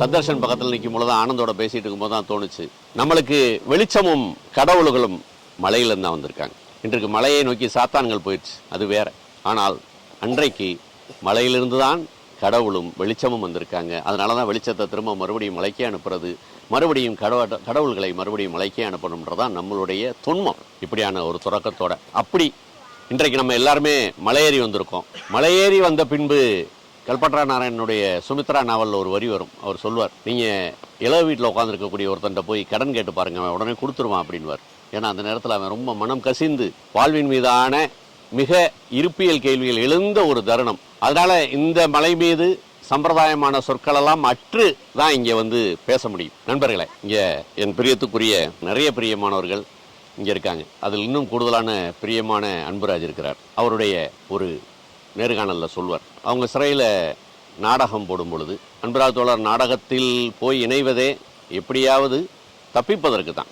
சந்தர்ஷன் பக்கத்தில் நிற்கும் பொழுது ஆனந்தோட பேசிட்டு இருக்கும்போது தான் தோணுச்சு. நம்மளுக்கு வெளிச்சமும் கடவுள்களும் மலையிலிருந்து தான் வந்திருக்காங்க. இன்றைக்கு மலையை நோக்கி சாத்தான்கள் போயிடுச்சு. அது வேற. ஆனால் அன்றைக்கு மலையிலிருந்து தான் கடவுளும் வெளிச்சமும் வந்திருக்காங்க. அதனால தான் வெளிச்சத்தை திரும்ப மறுபடியும் மலைக்கே அனுப்புறது மறுபடியும் கடவுள் கடவுள்களை மறுபடியும் மலைக்கே அனுப்பணுன்றதான் நம்மளுடைய துன்பம் இப்படியான ஒரு தொடக்கத்தோட. அப்படி இன்றைக்கு நம்ம எல்லாருமே மலையேறி வந்திருக்கோம். மலையேறி வந்த பின்பு கல்பட்ரா நாராயணனுடைய சுமித்ரா நாவலில் ஒரு வரி வரும். அவர் சொல்வார் நீங்கள் இளவு வீட்டில் உட்காந்துருக்கக்கூடிய ஒருத்தன்ட்ட போய் கடன் கேட்டு பாருங்க அவன் உடனே கொடுத்துருவான் அப்படின்வார் ஏன்னா அந்த நேரத்தில் அவன் ரொம்ப மனம் கசிந்து வாழ்வின் மீதான மிக இருப்பியல் கேள்விகள் எழுந்த ஒரு தருணம். அதனால் இந்த மலை மீது சம்பிரதாயமான சொற்களெல்லாம் அற்று தான் இங்கே வந்து பேச முடியும். நண்பர்களே இங்கே என் பிரியத்துக்குரிய நிறைய பிரியமானவர்கள் இங்கே இருக்காங்க. அதில் இன்னும் கூடுதலான பிரியமான அன்புராஜ் இருக்கிறார். அவருடைய ஒரு நேர்காணலில் சொல்வார். அவங்க சிறையில் நாடகம் போடும் பொழுது அன்புராஜ் தோழர் நாடகத்தில் போய் இணைவதே எப்படியாவது தப்பிப்பதற்கு தான்.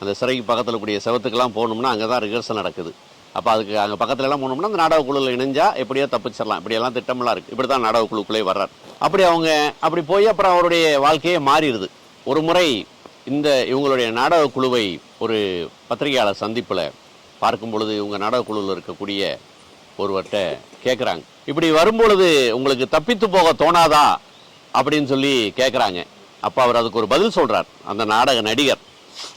அந்த சிறைக்கு பக்கத்தில் கூடிய செவத்துக்கெல்லாம் போகணும்னா அங்கே தான் ரிஹர்சல் நடக்குது. அப்போ அதுக்கு அங்கே பக்கத்துலலாம் போனோம்னா அந்த நாடக குழுவில் இணைஞ்சால் எப்படியோ தப்பிச்சிடலாம். இப்படியெல்லாம் திட்டமெல்லாம் இருக்குது இப்படி தான் நாடக குழுக்குள்ளே வர்றார். அப்படி அவங்க அப்படி போய் அப்புறம் அவருடைய வாழ்க்கையே மாறிடுது. ஒரு முறை இந்த இவங்களுடைய நாடக குழுவை ஒரு பத்திரிகையாளர் சந்திப்பில் பார்க்கும் பொழுது இவங்க நாடக குழுவில் இருக்கக்கூடிய ஒருவர்கிட்ட கேட்குறாங்க இப்படி வரும்பொழுது உங்களுக்கு தப்பித்து போக தோணாதா? அப்படின்னு சொல்லி கேட்குறாங்க அப்போ அவர் அதுக்கு ஒரு பதில் சொல்கிறார் அந்த நாடக நடிகர்.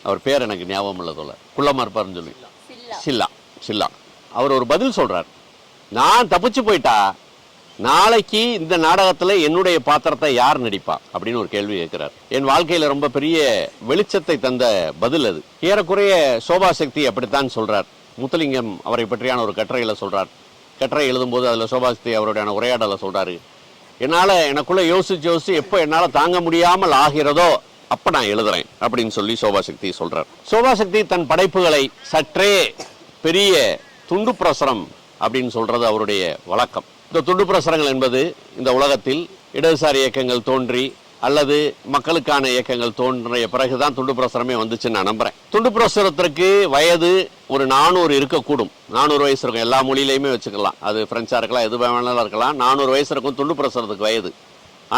அவர் பேர் எனக்கு ஞாபகம் இல்லை தோல குள்ளமா இருப்பாருன்னு சொல்லி. சில்லா. சில்லா. அவர் ஒரு பதில் சொல்றார். நான் தப்பிச்சு போயிட்டா? நாளைக்கு இந்த நாடகத்துல என்னுடைய பாத்திரத்தை யார் நடிப்பா? அப்படின்னு ஒரு கேள்வி கேட்கிறார் என் வாழ்க்கையில ரொம்ப பெரிய வெளிச்சத்தை தந்த பதில் அது. ஏறக்குறைய சோபா சக்தி அப்படித்தான் சொல்றார். முத்துலிங்கம் அவரை பற்றியான ஒரு கட்டுரையில சொல்றார். கட்டுரை எழுதும்போது அதில் சோபா சக்தி அவருடைய உரையாடலை சொல்கிறாரு என்னால் எனக்குள்ளே யோசிச்சு யோசிச்சு எப்போ என்னால் தாங்க முடியாமல் ஆகிறதோ அப்போ நான் எழுதுறேன் அப்படின்னு சொல்லி சோபா சக்தி சோபாசக்தி சோபா சக்தி தன் படைப்புகளை சற்றே பெரிய துண்டு பிரசுரம் அப்படின்னு சொல்கிறது அவருடைய வழக்கம். இந்த துண்டு பிரசுரங்கள் என்பது இந்த உலகத்தில் இடதுசாரி இயக்கங்கள் தோன்றி அல்லது மக்களுக்கான இயக்கங்கள் தோன்றிய பிறகுதான் துண்டு பிரசுரமே வந்துச்சுன்னு நான் நம்புறேன். துண்டு பிரசுரத்திற்கு வயது ஒரு நானூறு இருக்கக்கூடும். நானூறு வயசு இருக்கும். எல்லா மொழியிலையுமே வச்சுக்கலாம். அது ஃப்ரெஞ்சாக இருக்கலாம் எது வேணாலும் இருக்கலாம். நானூறு வயசு இருக்கும் துண்டு பிரசுரத்துக்கு வயது.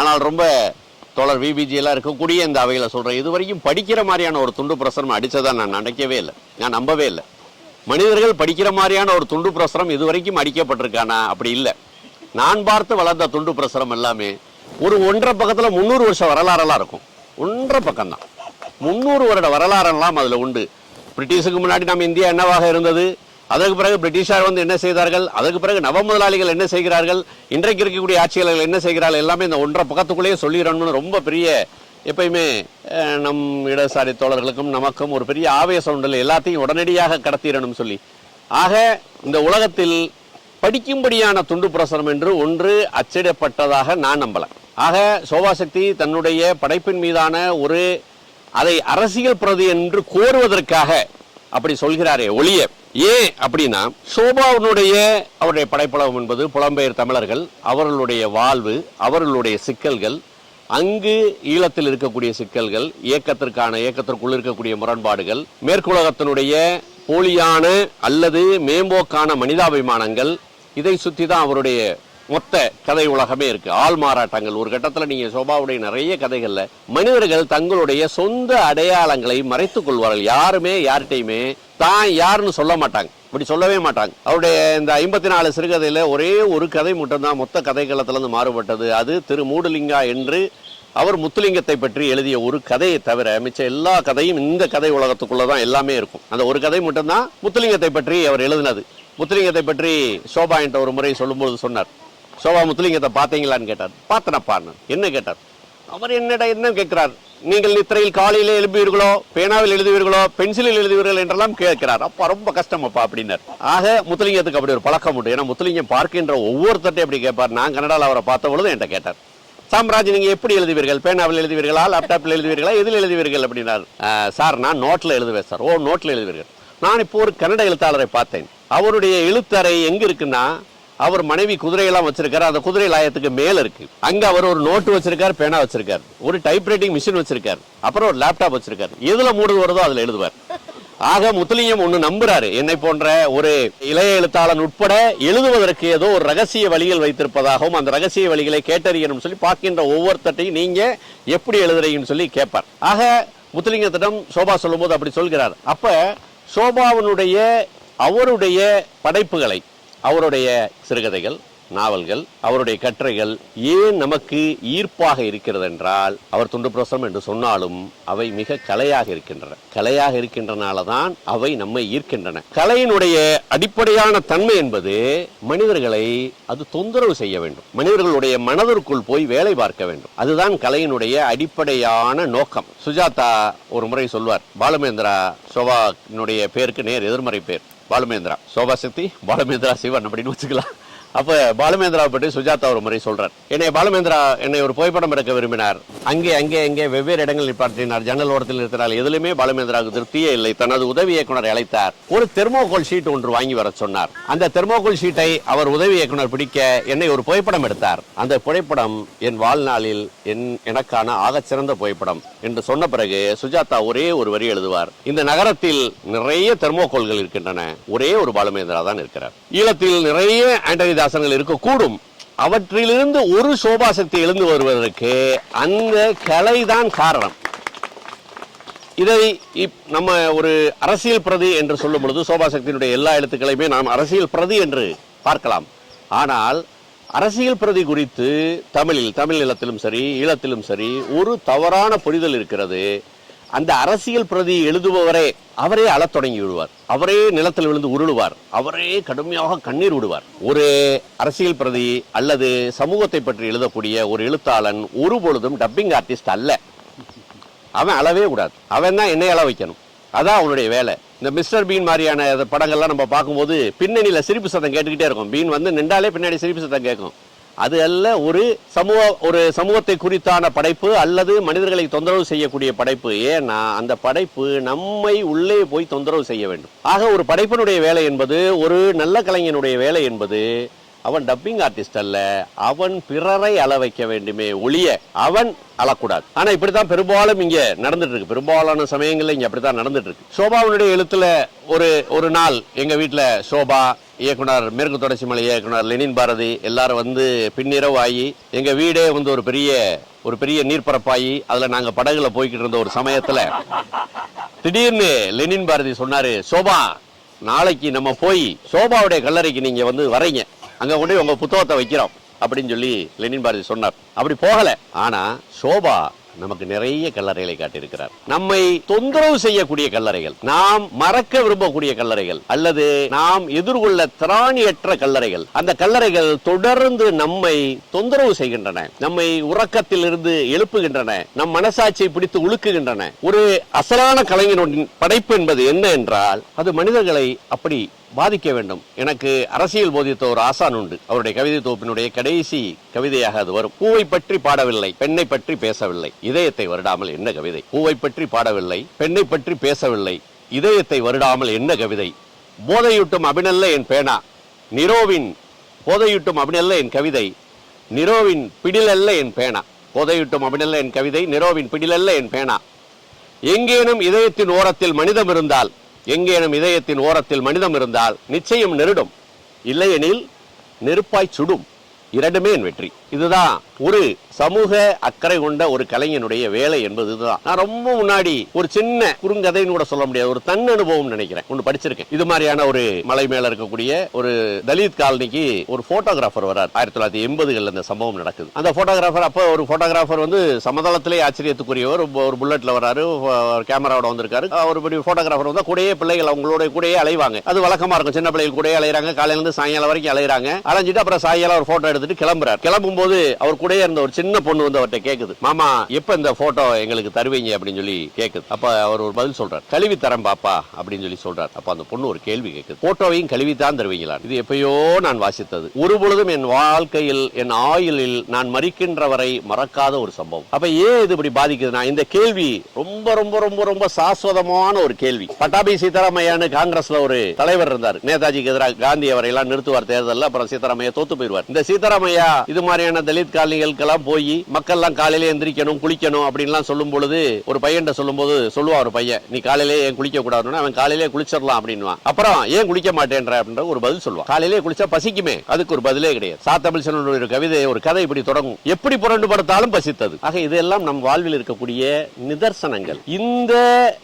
ஆனால் ரொம்ப தோழர் விபிஜியெல்லாம் இருக்கக்கூடிய இந்த அவையில் சொல்கிறேன் இது வரைக்கும் படிக்கிற மாதிரியான ஒரு துண்டு பிரசுரம் அடிச்சதா நான் நினைக்கவே இல்லை. நான் நம்பவே இல்லை. மனிதர்கள் படிக்கிற மாதிரியான ஒரு துண்டு பிரசுரம் இது வரைக்கும் அடிக்கப்பட்டிருக்கானா? அப்படி இல்லை. நான் பார்த்து வளர்ந்த துண்டு பிரசுரம் எல்லாமே ஒரு ஒன்றரை பக்கத்தில் முந்நூறு வருஷம் வரலாறெல்லாம் இருக்கும். ஒன்றரை பக்கம்தான். முந்நூறு வருட வரலாறெல்லாம் அதில் உண்டு. பிரிட்டிஷுக்கு முன்னாடி நம்ம இந்தியா என்னவாக இருந்தது? அதற்கு பிறகு பிரிட்டிஷார் வந்து என்ன செய்தார்கள்? அதற்கு பிறகு நவ முதலாளிகள் என்ன செய்கிறார்கள்? இன்றைக்கு இருக்கக்கூடிய ஆட்சியாளர்கள் என்ன செய்கிறார்கள்? எல்லாமே இந்த ஒன்றரை பக்கத்துக்குள்ளேயே சொல்லிடணும்னு ரொம்ப பெரிய எப்பயுமே நம் இடதுசாரி தோழர்களுக்கும் நமக்கும் ஒரு பெரிய ஆவேசம் உண்டு. எல்லாத்தையும் உடனடியாக கடத்திடணும் சொல்லி. ஆக இந்த உலகத்தில் படிக்கும்படியான துண்டு பிரசுரம் என்று ஒன்று அச்சிடப்பட்டதாக நான் நம்பலை. ஆக சோபாசக்தி தன்னுடைய படைப்பின் மீதான ஒரு அதை அரசியல் பிரதி என்று கோருவதற்காக அப்படி சொல்கிறாரே ஒளிய ஏன் அப்படின்னா சோபாவுடைய அவருடைய படைப்பளவம் என்பது புலம்பெயர் தமிழர்கள் அவர்களுடைய வாழ்வு அவர்களுடைய சிக்கல்கள் அங்கு ஈழத்தில் இருக்கக்கூடிய சிக்கல்கள் இயக்கத்திற்கான இயக்கத்திற்குள் இருக்கக்கூடிய முரண்பாடுகள் மேற்குலகத்தினுடைய போலியான அல்லது மேம்போக்கான மனிதாபிமானங்கள் இதை சுற்றி தான் அவருடைய மொத்த கதை உலகமே இருக்கு. ஆள் மாறாட்டங்கள். ஒரு கட்டத்தில் நீங்க சோபாவுடைய நிறைய கதைகள்ல மனிதர்கள் தங்களுடைய சொந்த அடையாளங்களை மறைத்துக் கொள்வார்கள். யாருமே யார்கிட்டையுமே தான் யாருன்னு சொல்ல மாட்டாங்க. இப்படி சொல்லவே மாட்டாங்க. அவருடைய இந்த ஐம்பத்தி நாலு சிறுகதையில ஒரே ஒரு கதை மட்டும்தான் மொத்த கதைகளத்திலிருந்து மாறுபட்டது. அது திரு மூடுலிங்கா என்று அவர் முத்துலிங்கத்தை பற்றி எழுதிய ஒரு கதையை தவிர மிச்ச எல்லா கதையும் இந்த கதை உலகத்துக்குள்ளே தான் எல்லாமே இருக்கும். அந்த ஒரு கதை மட்டும்தான் முத்துலிங்கத்தை பற்றி அவர் எழுதினது. முத்துலிங்கத்தை பற்றி சோபா என்ற ஒரு முறை சொல்லும்போது சொன்னார். சோபா முத்துலிங்கத்தை பார்த்தீங்களான்னு கேட்டார். பார்த்தனப்பான்னு. என்ன கேட்டார்? அவர் என்னடா என்ன கேட்கிறார்? நீங்கள் நித்திரையில் காலையில் எழுப்புவீர்களோ பேனாவில் எழுதுவீர்களோ பென்சிலில் எழுதுவீர்கள் என்றெல்லாம் கேட்கிறார். அப்பா ரொம்ப கஷ்டம் அப்பா அப்படின்னார். ஆக முத்துலிங்கத்துக்கு அப்படி ஒரு பழக்கம் உண்டு. ஏன்னா முத்துலிங்கம் பார்க்கின்ற ஒவ்வொருத்தட்டையும் அப்படி கேட்பார். நான் கனடாவில் அவரை பார்த்த பொழுது என்கிட்ட கேட்டார். சாம்ராஜ் நீங்க எப்படி எழுதுவீர்கள்? பேனாவில் எழுதுவீர்களா லேப்டாப்பில் எழுதுவீர்களா எதில் எழுதுவீர்கள்? அப்படின்னார். சார் நான் நோட்டில் எழுதுவேன் சார். ஓ நோட்டில் எழுதுவீர்கள். நான் இப்போ ஒரு கன்னட எழுத்தாளரை பார்த்தேன். அவருடைய எழுத்தறை எங்க இருக்குன்னா அவர் மனைவி குதிரையெல்லாம் வச்சிருக்காரு. அந்த குதிரை லாயத்துக்கு மேல இருக்கு. அங்க அவர் ஒரு நோட்டு வச்சிருக்காரு பேனா வச்சிருக்காரு. ஒரு டைப்ரைட்டிங் மிஷின் வச்சிருக்காரு. அப்புறம் ஒரு லேப்டாப் வச்சிருக்காரு. எதுல மூடுது வருதோ அதுல எழுதுவார். ஆக முத்துலிங்கம் ஒண்ணு நம்புறாரு. என்னை போன்ற ஒரு இளைய எழுத்தாளன் உட்பட எழுதுவதற்கு ஏதோ ஒரு ரகசிய வழிகள் வைத்திருப்பதாகவும் அந்த ரகசிய வழிகளை கேட்டறியணும் சொல்லி பார்க்கின்ற ஒவ்வொருத்தட்டையும் நீங்க எப்படி எழுதுறீங்கன்னு சொல்லி கேட்பார். ஆக முத்துலிங்கத்திடம் சோபா சொல்லும்போது அப்படி சொல்கிறார். அப்ப சோபாவினுடைய அவருடைய படைப்புகளை அவருடைய சிறுகதைகள் நாவல்கள் அவருடைய கட்டுரைகள் ஏன் நமக்கு ஈர்ப்பாக இருக்கிறது என்றால் அவர் துண்டு பிரசுரம் என்று சொன்னாலும் அவை மிக கலையாக இருக்கின்றன. கலையாக இருக்கின்றனால தான் அவை நம்மை ஈர்க்கின்றன. கலையினுடைய அடிப்படையான தன்மை என்பது மனிதர்களை அது தொந்தரவு செய்ய வேண்டும். மனிதர்களுடைய மனதிற்குள் போய் வேலை பார்க்க வேண்டும். அதுதான் கலையினுடைய அடிப்படையான நோக்கம். சுஜாதா ஒரு முறை சொல்வார் பாலுமேந்திரா சோபானுடைய பேருக்கு நேர் எதிர்மறை பேர். பாலுமேந்திரா. சோபா சக்தி பாலுமேந்திரா சிவன் அப்படின்னு வச்சுக்கலாம். அப்ப பாலுமேந்திராவை பற்றி சுஜாதா ஒரு முறை சொல்றார். என்னை பாலுமேந்திரா என்னை ஒரு புகைப்படம் எடுக்க விரும்பினார். அங்கே அங்கே அங்கே வெவ்வேறு இடங்களில் பார்த்தினார் ஜன்னல் ஓரத்தில் இருக்கிறார் எதிலுமே பாலுமேந்திராவுக்கு திருப்தியே இல்லை. தனது உதவி இயக்குனர் அழைத்தார். ஒரு தெர்மோகோல் ஷீட் ஒன்று வாங்கி வர சொன்னார். அந்த தெர்மோகோல் ஷீட்டை அவர் உதவி இயக்குனர் பிடிக்க என்னை ஒரு புகைப்படம் எடுத்தார். அந்த புகைப்படம் என் வாழ்நாளில் என் எனக்கான ஆகச்சிறந்த புகைப்படம் என்று சொன்ன பிறகு சுஜாதா ஒரே ஒரு வரி எழுதுவார். இந்த நகரத்தில் நிறைய தெர்மோகோல்கள் இருக்கின்றன. ஒரே ஒரு பாலுமேந்திரா தான் இருக்கிறார். ஈழத்தில் நிறைய காளிதாசன்கள் இருக்கக்கூடும். அவற்றிலிருந்து ஒரு சோபா சக்தி எழுந்து வருவதற்கு அந்த கலைதான் காரணம். இதை இப்- நம்ம ஒரு அரசியல் பிரதி என்று சொல்லும் பொழுது சோபாசக்தியினுடைய எல்லா எழுத்துக்களையுமே நாம் அரசியல் பிரதி என்று பார்க்கலாம். ஆனால் அரசியல் பிரதி குறித்து தமிழில் தமிழ் நிலத்திலும் சரி ஈழத்திலும் சரி ஒரு தவறான புரிதல் இருக்கிறது. அந்த அரசியல் பிரதி எழுதுபவரே அவரே அழத் தொடங்கி விடுவார். அவரே நிலத்தில் விழுந்து உருளுவார். அவரே கடுமையாக கண்ணீர் விடுவார். ஒரு அரசியல் பிரதி அல்லது சமூகத்தை பற்றி எழுதக்கூடிய ஒரு எழுத்தாளன் ஒரு பொழுதும் டப்பிங் ஆர்டிஸ்ட் அல்ல. அவன் அளவே கூடாது. அவன் தான் என்னை அள வைக்கணும். அதான் அவனுடைய வேலை. இந்த மிஸ்டர் பீன் மாதிரியான படங்கள்லாம் நம்ம பார்க்கும்போது பின்னணியில் சிரிப்பு சத்தம் கேட்டுக்கிட்டே இருக்கும். பீன் வந்து நின்றாலே பின்னாடி சிரிப்பு சத்தம் கேட்கும். அது அல்ல ஒரு சமூக ஒரு சமூகத்தை குறித்தான படைப்பு அல்லது மனிதர்களை தொந்தரவு செய்யக்கூடிய படைப்பு. ஏன்னா அந்த படைப்பு நம்மை உள்ளே போய் தொந்தரவு செய்ய வேண்டும். ஆக ஒரு படைப்பினுடைய வேலை என்பது ஒரு நல்ல கலைஞனுடைய வேலை என்பது அவன் டப்பிங் ஆர்டிஸ்ட் அல்ல. அவன் பிறரை அள வைக்க வேண்டுமே ஒளிய அவன் அழக்கூடாது. ஆனா இப்படித்தான் பெரும்பாலும் இங்க நடந்துட்டு இருக்கு பெரும்பாலான சமயங்கள்ல இங்க அப்படித்தான் நடந்துட்டு இருக்கு சோபாவுடைய எழுத்துல ஒரு ஒரு நாள் எங்க வீட்டுல சோபா இயக்குனர் மேற்கு தொடர்ச்சி மலை இயக்குனர் லெனின் பாரதி எல்லாரும் வந்து பின்னிரவு ஆகி எங்க வீடே வந்து ஒரு பெரிய ஒரு பெரிய நீர்ப்பரப்பாகி அதுல நாங்க படகுல போய்கிட்டு இருந்த ஒரு சமயத்துல திடீர்னு லெனின் பாரதி சொன்னாரு சோபா நாளைக்கு நம்ம போய் சோபாவுடைய கல்லறைக்கு நீங்க வந்து வரீங்க. அங்க கொண்டு போய் உங்க புத்தகத்தை வைக்கிறோம். அப்படின்னு சொல்லி லெனின் பாரதி சொன்னார். அப்படி போகல. ஆனா சோபா நமக்கு நிறைய கல்லறைகளை காட்டியிருக்கிறார். நம்மை தொந்தரவு செய்யக்கூடிய கல்லறைகள் நாம் மறக்க விரும்பக்கூடிய கல்லறைகள் அல்லது நாம் எதிர்கொள்ள திராணியற்ற கல்லறைகள் அந்த கல்லறைகள் தொடர்ந்து நம்மை தொந்தரவு செய்கின்றன நம்மை உறக்கத்தில் இருந்து எழுப்புகின்றன நம் மனசாட்சியை பிடித்து உழுக்குகின்றன ஒரு அசலான கலைஞனுடைய படைப்பு என்பது என்ன என்றால் அது மனிதர்களை அப்படி பாதிக்க வேண்டும். எனக்கு அரசியல் போதித்த ஒரு ஆசான் உண்டு. அவருடைய கவிதை தொகுப்பினுடைய கடைசி கவிதையாக அது வரும். பூவை பற்றி பாடவில்லை பெண்ணை பற்றி பேசவில்லை. இதயத்தை வருடாமல் என்ன கவிதை? பூவை பற்றி பாடவில்லை பெண்ணை பற்றி பேசவில்லை. இதயத்தை வருடாமல் என்ன கவிதை? போதையூட்டும் அபிநல்ல என் பேனா. நிரோவின் போதையூட்டும் அபிநல்ல என் கவிதை. நிரோவின் பிடிலல்ல என் பேனா. போதையூட்டும் அபிநல்ல என் கவிதை நிரோவின் பிடிலல்ல என் பேனா. எங்கேனும் இதயத்தின் ஓரத்தில் மனிதம் இருந்தால் எங்கேனும் இதயத்தின் ஓரத்தில் மனிதம் இருந்தால் நிச்சயம் நெருடும். இல்லையெனில் நெருப்பாய் சுடும். இரண்டுமே என் வெற்றி. இதுதான் ஒரு சமூக அக்கறை கொண்ட ஒரு கலைஞனுடைய வேலை என்பது இதுதான். நான் ரொம்ப முன்னாடி ஒரு சின்ன குறுங்கதைன்னு கூட சொல்ல முடியாது. ஒரு தன் அனுபவம் நினைக்கிறேன். ஒன்று படிச்சிருக்கேன். இது மாதிரியான ஒரு மலை மேல இருக்கக்கூடிய ஒரு தலித் காலனிக்கு ஒரு போட்டோகிராஃபர் வரார். ஆயிரத்தி தொள்ளாயிரத்தி எண்பதுகளில் இந்த சம்பவம் நடக்குது. அந்த போட்டோகிராஃபர் அப்போ ஒரு போட்டோகிராஃபர் வந்து சமதளத்திலே ஆச்சரியத்துக்குரியவர். ஒரு- புல்லட்ல வராரு. கேமராவோட வந்திருக்காரு. ஒரு பெரிய போட்டோகிராஃபர் வந்து கூடயே பிள்ளைகள் அவங்களோட கூடயே அலைவாங்க. அது வழக்கமா இருக்கும். சின்ன பிள்ளைகள் கூடயே அலைறாங்க காலையில இருந்து சாயங்காலம் வரைக்கும் அலைறாங்க அலைஞ்சிட்டு அப்புறம் சாயங்காலம் ஒரு போட்டோ எடுத்துட்டு கிளம்புறாரு. கிளம்பும் போது அவர் கூடயே இருந்த ஒரு சின்ன பொண்ணு வந்து அவர்கிட்ட கேக்குது. மாமா எப்ப இந்த போட்டோ எங்களுக்கு தருவீங்க? அப்படின்னு சொல்லி கேக்குது. அப்ப அவர் ஒரு பதில் சொல்றார். கழுவி தரேன் பாப்பா அப்படின்னு சொல்லி சொல்றார். அப்ப அந்த பொண்ணு ஒரு கேள்வி கேக்குது. போட்டோவையும் கழுவி தான் தருவீங்களா? இது எப்பயோ நான் வாசித்தது. ஒரு பொழுதும் என் வாழ்க்கையில் என் ஆயுளில் நான் மறிக்கின்ற வரை மறக்காத ஒரு சம்பவம். அப்ப ஏன் இது இப்படி பாதிக்குதுன்னா இந்த கேள்வி ரொம்ப ரொம்ப ரொம்ப ரொம்ப சாஸ்வதமான ஒரு கேள்வி. பட்டாபி சீதாராமையான்னு காங்கிரஸ்ல ஒரு தலைவர் இருந்தார். நேதாஜிக்கு எதிராக காந்தி அவரை எல்லாம் நிறுத்துவார் தேர்தலில் அப்புறம் சீதாராமையா தோத்து போயிடுவார். இந்த சீதா சித்தராமையா இது மாதிரியான தலித் காலனிகளுக்கெல்லாம் போய் மக்கள்லாம் காலையில எந்திரிக்கணும் குளிக்கணும் அப்படின்லாம் சொல்லும் பொழுது ஒரு பையன்கிட்ட சொல்லும்போது சொல்லுவா ஒரு பையன் நீ காலையிலே ஏன் குளிக்க கூடாதுன்னு அவன் காலையிலே குளிச்சிடலாம் அப்படின்னுவான். அப்புறம் ஏன் குளிக்க மாட்டேன்ற அப்படின்ற ஒரு பதில் சொல்லுவான் காலையிலே குளிச்சா பசிக்குமே அதுக்கு ஒரு பதிலே கிடையாது. சாத்தமிழ்சனுடைய ஒரு கவிதை ஒரு கதை இப்படி தொடங்கும். எப்படி புரண்டு படுத்தாலும் பசித்தது. ஆக இதெல்லாம் நம் வாழ்வில் இருக்கக்கூடிய நிதர்சனங்கள். இந்த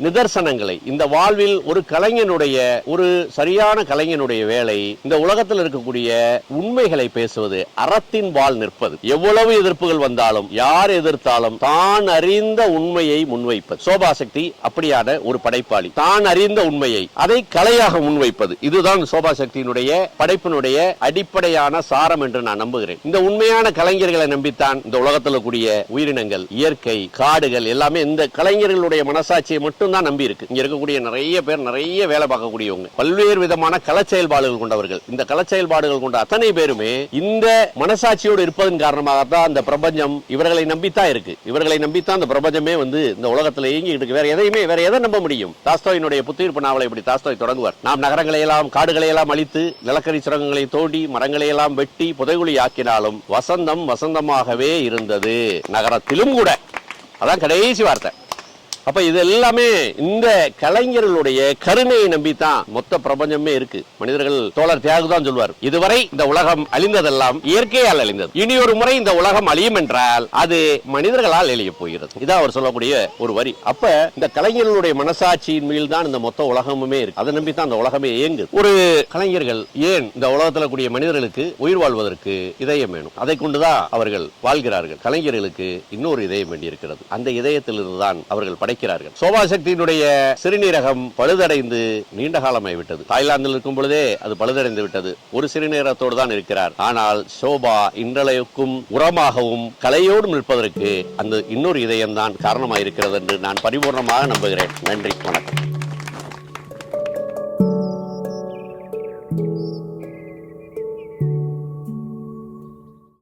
நிதர்சனங்களை இந்த வாழ்வில் ஒரு கலைஞனுடைய ஒரு சரியான கலைஞனுடைய வேலை இந்த உலகத்தில் இருக்கக்கூடிய உண்மைகளை பேசுவது அறத்தின் வாழ் நிற்பது. எவ்வளவு எதிர்ப்புகள் வந்தாலும் யார் எதிர்த்தாலும் தான் அறிந்த உண்மையை முன்வைப்பது. சோபா சக்தி அப்படியான ஒரு படைப்பாளி தான் அறிந்த உண்மையை அதை கலையாக முன்வைப்பது. இதுதான் சோபா சக்தியினுடைய படைப்பினுடைய அடிப்படையான சாரம் என்று நான் நம்புகிறேன். இந்த உண்மையான கலைஞர்களை நம்பித்தான் இந்த உலகத்தில் கூடிய உயிரினங்கள் இயற்கை காடுகள் எல்லாமே இந்த கலைஞர்களுடைய மனசாட்சியை மட்டும் தான் நம்பி இருக்கு. இங்க இருக்கக்கூடிய நிறைய பேர் நிறைய வேலை பார்க்கக்கூடியவங்க. பல்வேறு விதமான கள செயல்பாடுகள் கொண்டவர்கள். இந்த கள செயல்பாடுகள் கொண்ட அத்தனை பேருமே இந்த மனசாட்சியோடு இருப்பதன் காரணமாகத்தான் அந்த பிரபஞ்சம் இவர்களை நம்பித்தான் இருக்கு. இவர்களை நம்பித்தான் அந்த பிரபஞ்சமே வந்து இந்த உலகத்தில் இயங்கிட்டு இருக்கு. வேற எதையுமே வேற எதை நம்ப முடியும்? தாஸ்தோயினுடைய புத்துயிர்ப்பு நாவலை இப்படி தாஸ்தோய் தொடங்குவார். நாம் நகரங்களை எல்லாம் காடுகளை எல்லாம் அழித்து நிலக்கரி சுரங்கங்களை தோண்டி மரங்களை எல்லாம் வெட்டி புதைகுழி ஆக்கினாலும் வசந்தம் வசந்தமாகவே இருந்தது. நகரத்திலும் கூட. அதான் கடைசி வார்த்தை. அப்ப இது எல்லாமே இந்த கலைஞர்களுடைய கருணையை நம்பித்தான் மொத்த பிரபஞ்சமே இருக்கு. மனிதர்கள் தோழர் தியாகு தான் சொல்வார். இதுவரை இந்த உலகம் அழிந்ததெல்லாம் இயற்கையால் அழிந்தது. இனி ஒரு முறை இந்த உலகம் அழியும் என்றால் அது மனிதர்களால் எழிய போகிறது. இதான் அவர் சொல்லக்கூடிய ஒரு வரி. அப்ப இந்த கலைஞர்களுடைய மனசாட்சியின் மேல் தான் இந்த மொத்த உலகமுமே இருக்கு. அதை நம்பி தான் அந்த உலகமே இயங்கு ஒரு கலைஞர்கள் ஏன் இந்த உலகத்தில் கூடிய மனிதர்களுக்கு உயிர் வாழ்வதற்கு இதயம் வேணும்? அதை கொண்டுதான் அவர்கள் வாழ்கிறார்கள். கலைஞர்களுக்கு இன்னொரு இதயம் வேண்டியிருக்கிறது. அந்த இதயத்திலிருந்து தான் அவர்கள் படை படைக்கிறார்கள் சோபா சக்தியினுடைய சிறுநீரகம் பழுதடைந்து நீண்ட காலமாய் விட்டது. தாய்லாந்தில் இருக்கும் பொழுதே அது பழுதடைந்து விட்டது. ஒரு சிறுநீரகத்தோடு தான் இருக்கிறார். ஆனால் சோபா இன்றளவுக்கும் உரமாகவும் கலையோடு நிற்பதற்கு அந்த இன்னொரு இதயம் தான் காரணமாக இருக்கிறது என்று நான் பரிபூர்ணமாக நம்புகிறேன். நன்றி. வணக்கம்.